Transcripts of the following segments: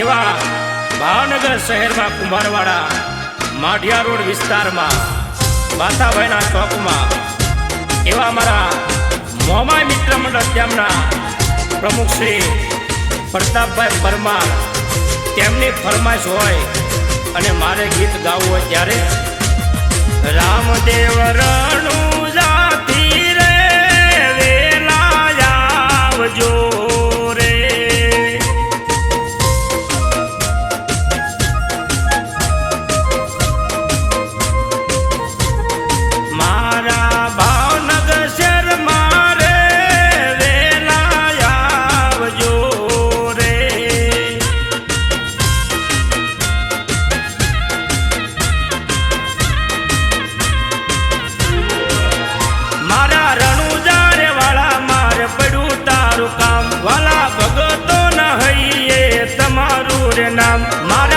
એવા ભાવનગર શહેરમાં કુંભારવાડા, માઢિયા રોડ વિસ્તારમાં, માતાભાઈના ચોકમાં, એવા મારા મોમાય મિત્ર મંડળ તેમના પ્રમુખ શ્રી પ્રતાપભાઈ પરમાર, તેમની ફરમાઈશ હોય અને મારે ગીત ગાવું હોય ત્યારે રામદેવ રણું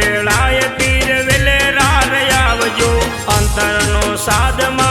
વેળાએ તીર વેલે રાર આવજો. અંતરનો સાધમાં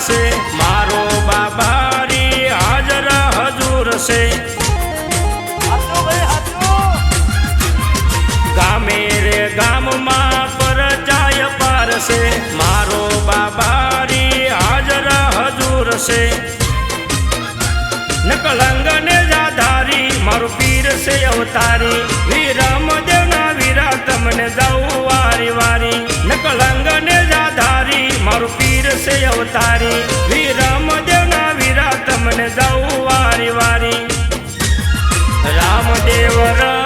से। मारो बाबारी हाजर हजूर से। गामेरे गाम मा पर जाय पार से। मारो बाबारी हाजर हजूर से। न ने जाधारी मारो पीर से अवतारी। वीरम दे રામદેવ રામ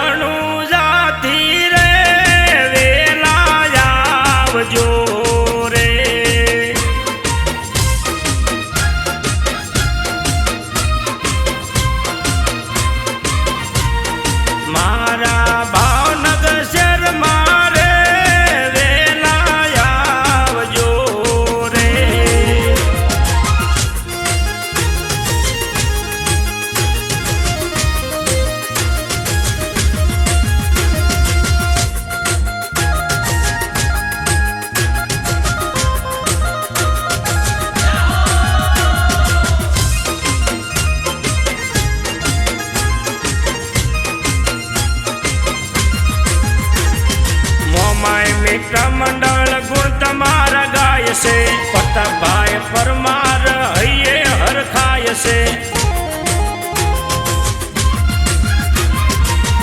મિત્ર મંડળ ગુણ તમારા ગાય છે. પતાભાઈ પરમાર હૈયે હરખાય છે.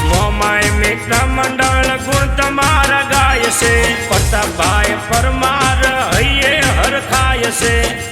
મોમાય મિત્ર છે.